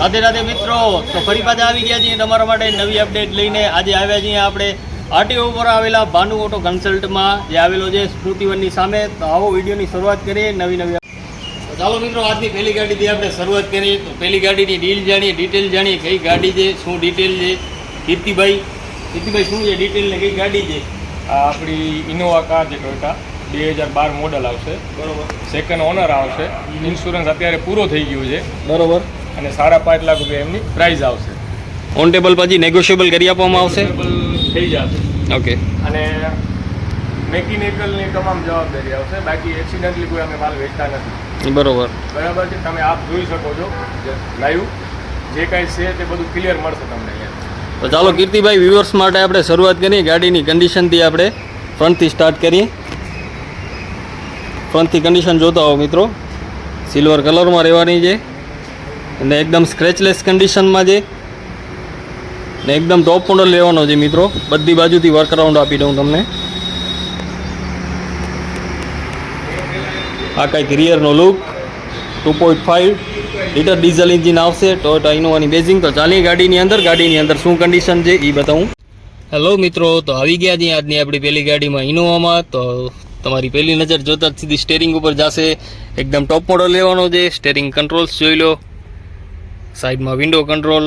રાધે રાધે મિત્રો તો ફરી પાછા આવી ગયા છીએ તમારા માટે નવી અપડેટ લઈને. આજે આવ્યા છીએ આપણે આરટીઓ ઉપર આવેલા ભાનુ ઓટો કન્સલ્ટમાં જે આવેલો છે સ્મૃતિવનની સામે. તો આવો વિડીયોની શરૂઆત કરીએ નવી નવી ચાલો મિત્રો આજની પહેલી ગાડીથી આપણે શરૂઆત કરીએ. તો પહેલી ગાડીની ડીલ જાણીએ ડિટેલ જાણીએ કઈ ગાડી છે શું ડિટેલ છે કીર્તિભાઈ. કીર્તિભાઈ શું છે ડિટેલ ને કઈ ગાડી છે? આ આપણી ઇનોવા કાર જે ટોયટા બે હજાર બાર મોડલ આવશે. બરોબર. સેકન્ડ ઓનર આવશે. ઇન્સ્યોરન્સ અત્યારે પૂરો થઈ ગયું છે. બરોબર. અને સાડા પાંચ લાખ રૂપિયા એમની પ્રાઇઝ આવશે. ઓન ટેબલ પછી નેગોશિયેબલ કરી આપવામાં આવશે? થઈ જશે. ઓકે અને મેકેનિકલની તમામ જવાબદારી આવશે. બાકી એક્સિડન્ટલી કોઈ અમે માલ વેચતા નથી. બરોબર. બરાબર છે? તમે આપ જોઈ શકો છો લાઈવ જે કાંઈ છે તે બધું ક્લિયર મળશે તમને અહીંયા. તો ચાલો કીર્તિભાઈ વ્યુઅર્સ માટે આપણે શરૂઆત કરીએ. ગાડીની કન્ડિશનથી આપણે ફ્રન્ટથી સ્ટાર્ટ કરીએ. ફ્રન્ટથી કન્ડિશન જોતા હો મિત્રો. સિલ્વર કલરમાં રહેવાની છે. અને એકદમ સ્ક્રેચલેસ કન્ડિશનમાં છે ને એકદમ ટોપ મોડલ લેવાનો છે મિત્રો. બધી બાજુથી વર્કરાઉન્ડ આપી દઉં તમને. આ કંઈક રિયરનો look two point five litre diesel engine આવશે. ટોયોટા ઇનોવાની બેઝિંગ તો ચાલી ગાડીની અંદર. ગાડીની અંદર શું કન્ડિશન છે એ બતાવું. હેલો મિત્રો, તો આવી ગયા છીએ આજની આપણી પહેલી ગાડીમાં ઇનોવામાં તો તમારી પહેલી નજર જોતા જ સીધી સ્ટેરિંગ ઉપર જશે. એકદમ ટોપ મોડલ લેવાનો છે. સ્ટેરિંગ કંટ્રોલ્સ જોઈ લો. સાઈડમાં વિન્ડો કંટ્રોલ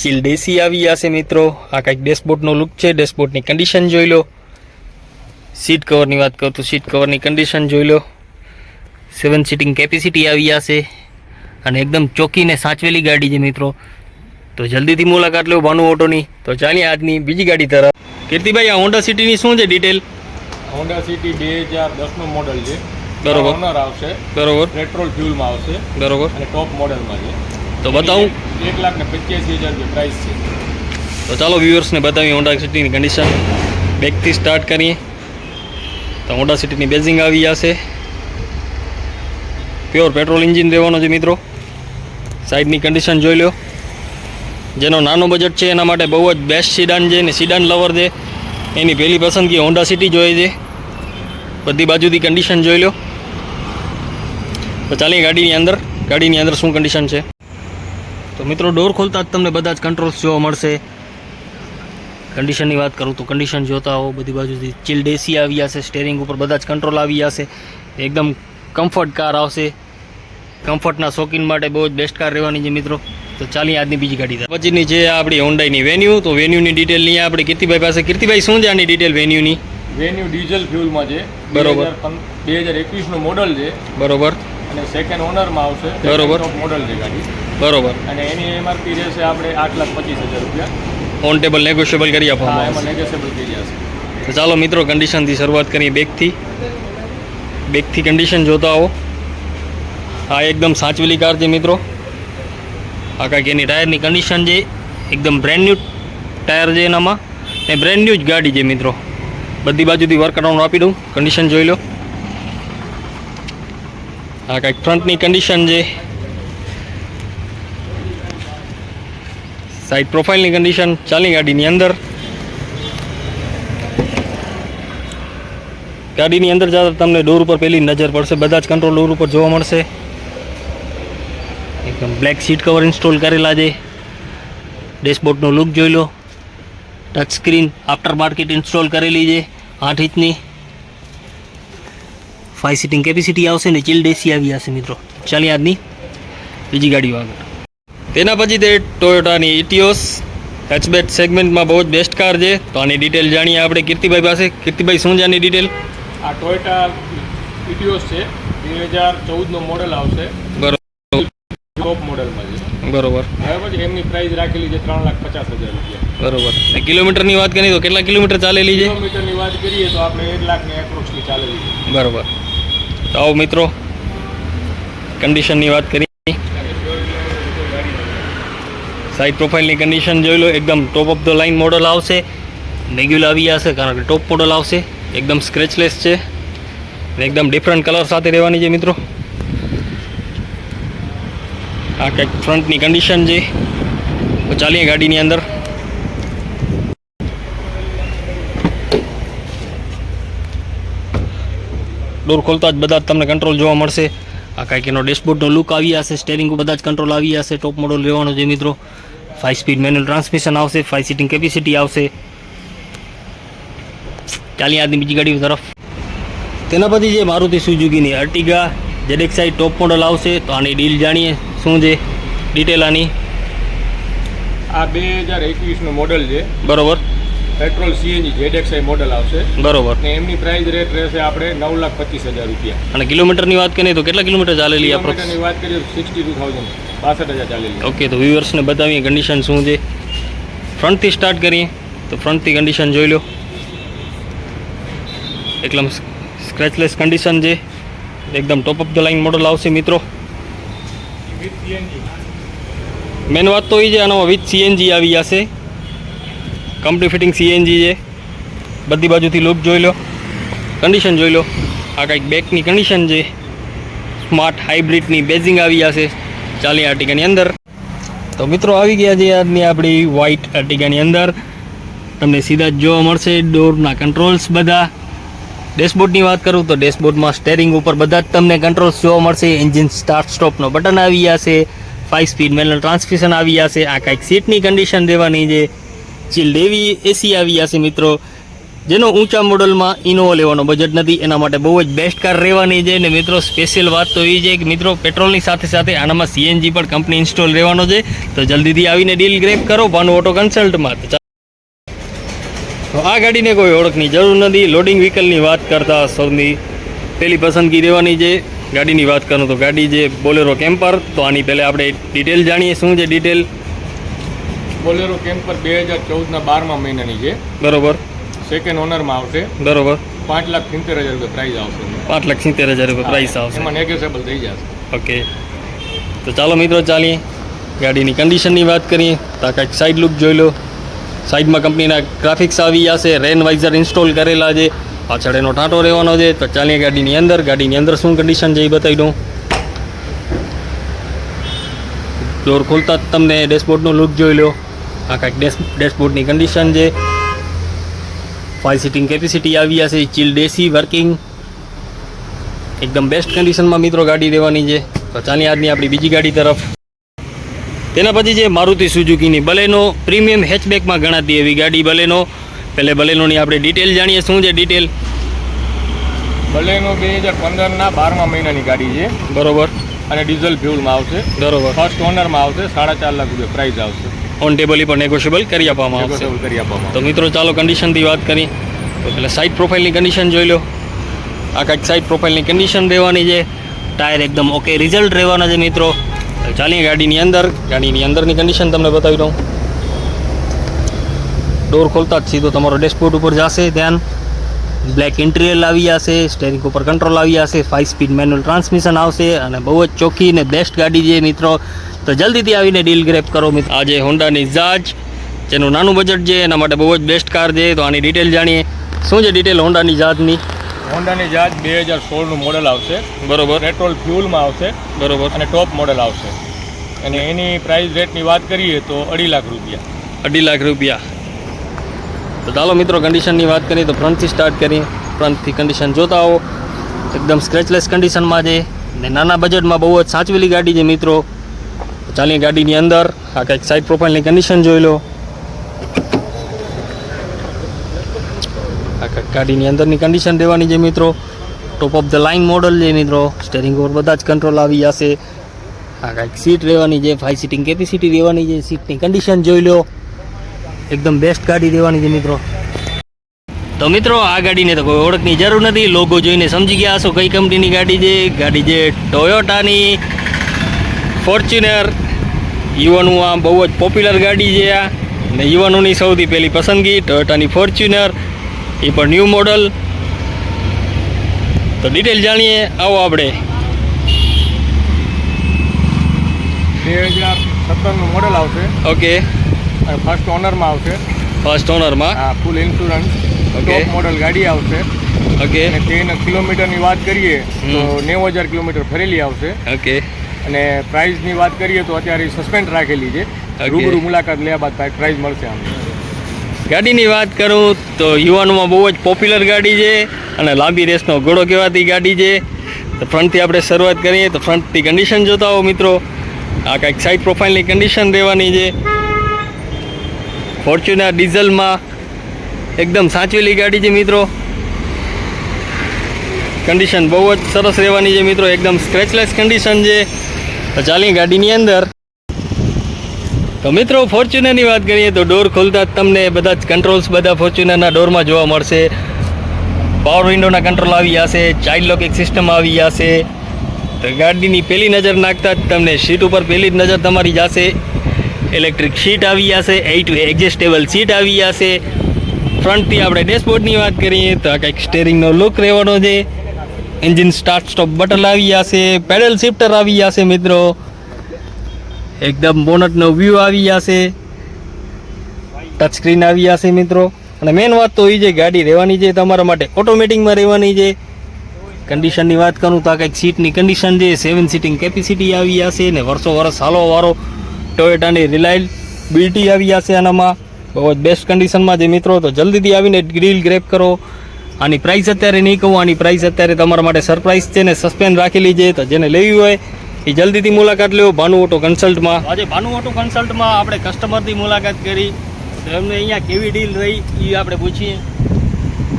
ચીલ ડેસી આવી જશે મિત્રો. આ કંઈક ડેશબોર્ડનો લુક છે. ડેશબોર્ડની કન્ડિશન જોઈ લો. સીટ કવરની વાત કરું તો સીટ કવરની કન્ડિશન જોઈ લો. સેવન સીટિંગ કેપેસિટી આવી જશે. અને એકદમ ચોકીને સાચવેલી ગાડી છે મિત્રો. તો જલ્દીથી મુલાકાત લો ભાનુ ઓટોની. તો ચાલીએ આજની બીજી ગાડી તરફ. કીર્તિભાઈ, આ હોન્ડા સિટીની શું છે ડિટેલ હોન્ડા સિટી બે હજાર દસનું મોડલ છે. બરોબર. ઓનર આવશે. બરોબર. પેટ્રોલ ફ્યુલમાં આવશે. બરોબર. અને ટોપ મોડલમાં છે. તો બતાવું. એક લાખ ને પંચ્યાસી હજાર રૂપિયા પ્રાઇસ છે. તો ચાલો વ્યુઅર્સને બતાવીએ હોન્ડા સિટીની કન્ડિશન બેકથી સ્ટાર્ટ કરીએ. તો હોન્ડા સિટીની બેઝિંગ આવી જશે. પ્યોર પેટ્રોલ એન્જિન રહેવાનો છે મિત્રો. સાઈડની કન્ડિશન જોઈ લો. જેનો નાનો બજેટ છે એના માટે બહુ જ બેસ્ટ સિડાન છે ને સિડાન લવર છે. એની પહેલી પસંદગી હોન્ડા સિટી જોઈએ છે. બધી બાજુથી કન્ડિશન જોઈ લો. તો ચાલીએ ગાડીની અંદર. ગાડીની અંદર શું કન્ડિશન છે? તો મિત્રો ડોર ખોલતા જ તમને બધા જ કંટ્રોલ્સ જોવા મળશે. કન્ડિશનની વાત કરું તો કન્ડિશન જોતા હો બધી બાજુથી ચિલ્ડ એસી આવી જશે સ્ટેરિંગ ઉપર બધા જ કંટ્રોલ આવી જશે. એકદમ કમ્ફર્ટ કાર આવશે. કમ્ફર્ટના શોખીન માટે બહુ જ બેસ્ટ કાર રહેવાની છે મિત્રો. તો ચાલી આજની બીજી ગાડી. પછીની છે આપણી હોન્ડાઈની વેન્યુ તો વેન્યુની ડિટેલ નહીં આપણે કીર્તિભાઈ પાસે. કીર્તિભાઈ શું છે આની ડિટેલ વેન્યુની વેન્યુ ડીઝલ ફ્યુલમાં છે. બરોબર. બે હજાર એકવીસનું મોડલ છે. બરોબર. અને સેકન્ડ ઓનરમાં આવશે બરોબર. મોડલ છે ગાડી. બરોબર. અને એની એમઆરપી રહેશે આપણે આઠ લાખ પચીસ હજાર રૂપિયા. ઓન ટેબલ નેગોશિયેબલ કરી આપવામાં એમાં નેગોશિયેબલ કરી જશે તો ચાલો મિત્રો કન્ડિશનથી શરૂઆત કરીએ બેગથી બેકથી કન્ડિશન જોતા આવો. આ એકદમ સાચવેલી કાર છે મિત્રો. આ કાંઈક એની ટાયરની કન્ડિશન છે. એકદમ બ્રેન્ડ ન્યૂ ટાયર છે એનામાં. ને બ્રેન્ડ ન્યૂ જ ગાડી છે મિત્રો. બધી બાજુથી વર્ક અરાઉન્ડ આપી દઉં. કન્ડિશન જોઈ લો. આ કાંઈક ફ્રન્ટની કન્ડિશન છે? સાઈડ પ્રોફાઇલની કન્ડિશન ચાલી ગાડીની અંદર. ગાડીની અંદર જતા તમને ડોર ઉપર પહેલી નજર પડશે. બધા જ કંટ્રોલ ડોર ઉપર જોવા મળશે. એકદમ બ્લેક સીટ કવર ઇન્સ્ટોલ કરેલા છે. ડેશબોર્ડનો લુક જોઈ લો. Touch screen after market install કરેલી છે. આઠ ઇંચની. ફાઇવ સીટિંગ કેપેસિટી આવશે ને ચિલ્ડ એસી આવી જશે મિત્રો. ચાલી આજની બીજી ગાડીઓ આગળ. તેના પછી તે ટોયોટાની ઇટિયોસ હેચબેક સેગમેન્ટમાં બહુ જ બેસ્ટ કાર છે. તો આની ડિટેલ જાણીએ આપણે કીર્તિભાઈ પાસે. કીર્તિભાઈ શું જાણી ડિટેલ આ ટોયોટા ઇટિયોસ છે. બે હજાર ચૌદનો મોડલ આવશે. બરોબર. ટોપ મોડલમાં છે. બરોબર. બરાબર એમની પ્રાઇસ રાખેલી છે ત્રણ લાખ પચાસ હજાર રૂપિયા. બરોબર. કિલોમીટરની વાત કરીએ તો કેટલા કિલોમીટર ચાલેલી છે? કિલોમીટરની વાત કરીએ તો આપણે એક લાખ ને એપ્રોક્સની ચાલેલી છે. બરોબર. તો આવો મિત્રો. કન્ડિશનની વાત કરીએ સાઈડ પ્રોફાઇલની કન્ડિશન જોઈ લો, એકદમ top of the line model આવશે. નેગ્યુલ આવી જશે કારણ કે ટોપ મોડલ આવશે. એકદમ સ્ક્રેચલેસ છે. એકદમ ડિફરન્ટ કલર સાથે રહેવાની છે મિત્રો. આ કંઈક ફ્રન્ટની કન્ડિશન છે. ચાલીએ ગાડીની અંદર. ડોર ખોલતા જ બધા તમને કંટ્રોલ જોવા મળશે. આ કાંઈક એનો ડેશબોર્ડનો લુક આવી જશે સ્ટેરિંગ બધા જ કંટ્રોલ આવી જશે ટોપ મોડલ લેવાનો છે મિત્રો. ફાઇવ સ્પીડ મેન્યુઅલ ટ્રાન્સમિશન આવશે ફાઇવ સીટિંગ કેપેસિટી આવશે. ચાલી આજની બીજી ગાડીઓ તરફ. તેના પછી જે મારુતિ સુઝુકીની અર્ટિગા જેડેક્સાઈ ટોપ મોડલ આવશે. તો આની ડીલ જાણીએ શું છે? ડિટેલ આની. આ બે હજાર એકવીસનું મોડલ છે. બરોબર. પેટ્રોલ સીએનજી જેડેક્સઆઈ મોડલ આવશે. બરોબર. ને એમની પ્રાઇસ રેટ રહેશે આપણે નવ લાખ પચીસ હજાર રૂપિયા. અને કિલોમીટરની વાત કરીએ તો કેટલા કિલોમીટર ચાલેલી આપણે કિલોમીટરની વાત કરીએ સિક્સટી ટુ થાઉઝન્ડ બાસઠ હજાર ચાલેલી. ઓકે તો વ્યુઅર્સને બતાવીએ કન્ડિશન શું છે. ફ્રન્ટથી સ્ટાર્ટ કરીએ તો ફ્રન્ટથી કન્ડિશન જોઈ લો. એકદમ સ્ક્રેચલેસ કન્ડિશન છે. એકદમ top of the line model આવશે મિત્રો. મેન વાત તો એ છે આનો વિથ સીએનજી આવી જશે. કંપની ફિટિંગ સીએનજી છે. બધી બાજુથી લુક જોઈ લો. કન્ડિશન જોઈ લો. આ કંઈક બેકની કન્ડિશન છે. સ્માર્ટ હાઇબ્રિડની બેઝિંગ આવી જશે ચાલી આર્ટિકાની અંદર. તો મિત્રો આવી ગયા છે આજની આપણી વ્હાઇટ આર્ટિકાની અંદર. તમને સીધા જ જોવા મળશે ડોરના કંટ્રોલ્સ બધા. ડેશબોર્ડની વાત કરું તો ડેશબોર્ડમાં સ્ટેરિંગ ઉપર બધા જ તમને કંટ્રોલ્સ જોવા મળશે. એન્જિન સ્ટાર્ટ સ્ટોપનો બટન આવી જશે. ફાઇવ સ્પીડ મેનલ ટ્રાન્સમિશન આવી જશે. આ કાંઈક સીટની કન્ડિશન દેવાની છે. ચિલ્ડ એવી એસી આવી જશે મિત્રો. જેનો ઊંચા મોડલમાં ઇનોવા લેવાનો બજેટ નથી, એના માટે બહુ જ બેસ્ટ કાર રહેવાની છે. ને મિત્રો સ્પેશિયલ વાત તો એ છે કે મિત્રો પેટ્રોલની સાથે સાથે આનામાં સીએનજી પણ કંપની ઇન્સ્ટોલ રહેવાનો છે. તો જલ્દીથી આવીને ડીલ ગ્રેપ કરો ભાનુ ઓટો કન્સલ્ટમાં તો આ ગાડીને કોઈ ઓળખની જરૂર નથી. લોડિંગ વ્હીકલની વાત કરતા સૌની પહેલી પસંદગી રહેવાની છે. ગાડીની વાત કરું તો ગાડી છે બોલેરો કેમ્પર તો આની પહેલાં આપણે ડિટેલ જાણીએ, શું છે ડિટેલ બોલેરો કેમ્પર બે હજાર ચૌદના બારમા મહિનાની છે. બરોબર. સેકન્ડ ઓનરમાં આવશે. બરોબર. પાંચ લાખ સિત્તેર હજાર રૂપિયા પ્રાઇસ આવશે. પાંચ લાખ સિત્તેર હજાર રૂપિયા પ્રાઇસ આવશે. એમાં નેગોશિયેબલ થઈ જશે. ઓકે. તો ચાલો મિત્રો ચાલીએ. ગાડીની કન્ડિશનની વાત કરીએ. તો કાંઈક સાઈડ લુક જોઈ લો. સાઈડમાં કંપનીના ગ્રાફિક્સ આવી જશે. રેન વાઇઝર ઇન્સ્ટોલ કરેલા છે. પાછળ એનો ટાંટો રહેવાનો છે. તો ચાલીએ ગાડીની અંદર. ગાડીની અંદર શું કન્ડિશન છે એ બતાવી દઉં. ડોર ખોલતા જ તમને ડેશબોર્ડનો લુક જોઈ લો. આ કાંઈક ડેશ ડેશબોર્ડની કન્ડિશન છે. ફાઇવ સીટિંગ કેપેસિટી આવી જશે ચિલ્ડ એસી વર્કિંગ એકદમ બેસ્ટ કન્ડિશનમાં મિત્રો ગાડી દેવાની છે. તો ચાલી આજની આપણી બીજી ગાડી તરફ. તેના પછી છે મારુતિ સુઝુકીની બલેનો પ્રીમિયમ હેચબેકમાં ગણાતી એવી ગાડી બલેનો પહેલે બલેનોની આપણે ડિટેલ જાણીએ શું છે ડિટેલ બલેનો બે હજાર પંદરના બારમા મહિનાની ગાડી છે. બરોબર. અને ડીઝલ ફ્યુલમાં આવશે. બરોબર. ફર્સ્ટ ઓનરમાં આવશે સાડા ચાર લાખ રૂપિયા પ્રાઇસ આવશે. ઓન ટેબલ પણ નેગોશિયેબલ કરી આપવામાં આવશે. કરી આપવામાં તો મિત્રો ચાલો કન્ડિશનથી વાત કરી. તો પેલા સાઇડ પ્રોફાઇલની કન્ડિશન જોઈ લો. આ કાંઈક સાઇડ પ્રોફાઇલની કન્ડિશન રહેવાની છે. ટાયર એકદમ ઓકે રિઝલ્ટ રહેવાના છે મિત્રો. ચાલીએ ગાડીની અંદર. ગાડીની અંદરની કન્ડિશન તમને બતાવી દઉં. ડોર ખોલતા જ સીધો તમારો ડેશબોર્ડ ઉપર જશે ધ્યાન. બ્લેક ઇન્ટિરિયર આવી જશે સ્ટેરિંગ ઉપર કંટ્રોલ આવી જશે ફાઇવ સ્પીડ મેન્યુઅલ ટ્રાન્સમિશન આવશે અને બહુ જ ચોખ્ખી ને બેસ્ટ ગાડી છે મિત્રો. તો જલ્દીથી આવીને ડીલ ગ્રેપ કરો મિત્રો. આજે હોન્ડાની ઝાજ જેનું નાનું બજેટ છે એના માટે બહુ જ બેસ્ટ કાર છે. તો આની ડિટેલ જાણીએ. શું છે ડિટેલ હોન્ડાની ઝાજની હોન્ડાની ઝાજ બે હજાર સોળનું મોડલ આવશે. બરોબર. પેટ્રોલ ફ્યુલમાં આવશે. બરોબર. અને ટોપ મોડલ આવશે. અને એની પ્રાઇસ રેટની વાત કરીએ તો અઢી લાખ રૂપિયા. અઢી લાખ રૂપિયા. તો ચાલો મિત્રો કન્ડિશનની વાત કરીએ તો ફ્રન્ટથી સ્ટાર્ટ કરીએ ફ્રન્ટથી કન્ડિશન જોતા હો એકદમ સ્ક્રેચલેસ કન્ડિશનમાં છે. ને નાના બજેટમાં બહુ જ સાચવેલી ગાડી છે મિત્રો. ચાલીએ ગાડીની અંદર. આ કંઈક સાઈડ પ્રોફાઇલની કન્ડિશન જોઈ લો. આ ગાડીની અંદરની કન્ડિશન રહેવાની છે મિત્રો. Top of the line model છે મિત્રો. સ્ટેરિંગ ઉપર બધા જ કંટ્રોલ આવી જશે. આ કાંઈક સીટ રહેવાની છે. ફાઇવ સીટિંગ કેપેસિટી રહેવાની છે. સીટની કન્ડિશન જોઈ લો. એકદમ બેસ્ટ ગાડી દેવાની છે મિત્રો. તો મિત્રો આ ગાડીને તો કોઈ ઓળખની જરૂર નથી. લોગો જોઈને સમજી ગયા હશો કઈ કંપનીની ગાડી છે. ગાડી છે ટોયોટાની ફોર્ચ્યુનર યુવાનોમાં બહુ જ પોપ્યુલર ગાડી છે આ. ને યુવાનોની સૌથી પહેલી પસંદગી ટોયોટાની ફોર્ચ્યુનર એ પણ ન્યૂ મોડલ તો ડિટેલ જાણીએ. આવો આપણે. બે હજાર સત્તરનું મોડલ આવશે. ઓકે અને ફર્સ્ટ ઓનરમાં આવશે. ફર્સ્ટ ઓનરમાં હા ફૂલ ઇન્સ્યોરન્સ. ટોપ મોડલ ગાડી આવશે. ઓકે અને તેના કિલોમીટરની વાત કરીએ તો. નેવું હજાર કિલોમીટર ફરેલી આવશે. ઓકે અને પ્રાઇસની વાત કરીએ તો અત્યારે સસ્પેન્ડ રાખેલી છે. રૂબરૂ મુલાકાત લેવા બાદ પ્રાઇસ મળશે આમ. ગાડીની વાત કરું તો યુવાનોમાં બહુ જ પોપ્યુલર ગાડી છે અને લાંબી રેસનો ઘોડો કહેવાતી ગાડી છે. તો ફ્રન્ટથી આપણે શરૂઆત કરીએ તો ફ્રન્ટથી કન્ડિશન જોતા હો મિત્રો. આ કંઈક સાઈડ પ્રોફાઇલની કન્ડિશન રહેવાની છે. ફોર્ચ્યુનર ડીઝલમાં એકદમ સાચવેલી ગાડી છે મિત્રો. કન્ડિશન બહુ જ સરસ રહેવાની છે મિત્રો. એકદમ સ્ક્રેચલેસ કન્ડિશન છે. તો ચાલી ગાડીની અંદર. તો મિત્રો, ફોર્ચ્યુનરની વાત કરીએ તો ડોર ખોલતા જ તમને બધા જ કંટ્રોલ્સ બધા ફોર્ચ્યુનરના ડોરમાં જોવા મળશે. પાવર વિન્ડોના કંટ્રોલ આવી જશે ચાઇલ્ડ લોક એક સિસ્ટમ આવી જશે. તો ગાડીની પહેલી નજર નાખતા જ તમને સીટ ઉપર પહેલી જ નજર તમારી જશે. ઇલેક્ટ્રિક સીટ આવી જશે એઇટ એડજસ્ટેબલ સીટ આવી જશે. ફ્રન્ટથી આપણે ડેશબોર્ડની વાત કરીએ તો કંઈક સ્ટેરિંગનો લુક રહેવાનો છે. એન્જિન સ્ટાર્ટ સ્ટોપ બટન આવી જશે પેડલ શિફ્ટર આવી જશે મિત્રો. એકદમ બોનટનો વ્યૂ આવી જશે. ટચસ્ક્રીન આવી જશે મિત્રો. અને મેન વાત તો એ છે, ગાડી રહેવાની છે, તમારા માટે ઓટોમેટિકમાં રહેવાની છે. કન્ડિશનની વાત કરું તો આ કંઈક સીટની કન્ડિશન છે. સેવન સીટિંગ કેપેસિટી આવી જશે ને વર્ષો વર્ષ હાલો વારો ટોયોટાની રિલાયબિલિટી આવી જશે આનામાં. બહુ જ બેસ્ટ કન્ડિશનમાં જે મિત્રો. તો જલ્દીથી આવીને ગ્રીલ ગ્રેપ કરો. આની પ્રાઇસ અત્યારે નહીં કહું, આની પ્રાઇસ અત્યારે તમારા માટે સરપ્રાઇઝ છે ને સસ્પેન્ડ રાખેલી છે. તો જેને લેવી હોય એ જલ્દીથી મુલાકાત લેવો ભાનુ ઓટો કન્સલ્ટમાં આજે ભાનુ ઓટો કન્સલ્ટમાં આપણે કસ્ટમરથી મુલાકાત કરી. તો એમને અહીંયા કેવી ડીલ રહી એ આપણે પૂછીએ.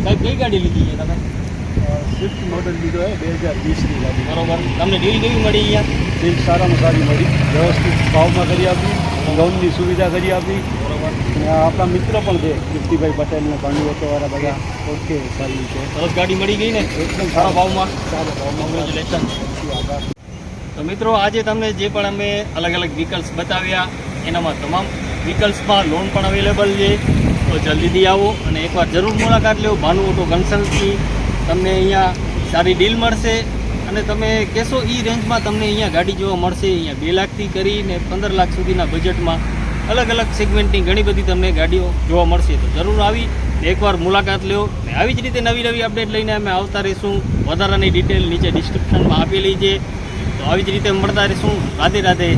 સાહેબ, કઈ ગાડી લીધી છે તમે? સ્વિફ્ટ મોડલ લીધો હે બે હજાર વીસની ગાડી. બરોબર. તમને ડીલ કેવી મળી અહીંયા? ડીલ સારામાં સારી મળી. વ્યવસ્થિત ભાવમાં કરી આપી લોનની સુવિધા કરી આપી. બરોબર. આપણા મિત્ર પણ છે કીર્તિભાઈ પટેલને ભાંડુ ઓટોવાળા બધા. ઓકે સારી છે. સરસ ગાડી મળી ગઈ ને? એકદમ સારા ભાવમાં. સારા ભાવમાં. કોંગ્રેચ્યુલેશન તો મિત્રો આજે તમને જે પણ અમે અલગ અલગ વ્હીકલ્સ બતાવ્યા એનામાં તમામ વ્હીકલ્સમાં લોન પણ અવેલેબલ છે. તો જલ્દીથી આવો અને એકવાર જરૂર મુલાકાત લો. ભાનુ ઓટો કન્સલ્ટથી તમને અહીંયા સારી ડીલ મળશે અને તમે કહેશો એ રેન્જમાં તમને અહીંયા ગાડી જોવા મળશે. અહીંયા બે લાખથી કરીને પંદર લાખ સુધીના બજેટમાં અલગ અલગ સેગમેન્ટની ઘણી બધી તમને ગાડીઓ જોવા મળશે. તો જરૂર આવી એકવાર મુલાકાત લો ને આવી જ રીતે નવી નવી અપડેટ લઈને અમે આવતા રહીશું. વધારાની ડિટેલ નીચે ડિસ્ક્રિપ્શનમાં આપેલી છે. તો આવી જ રીતે મળતા રહીશું. રાધે રાધે.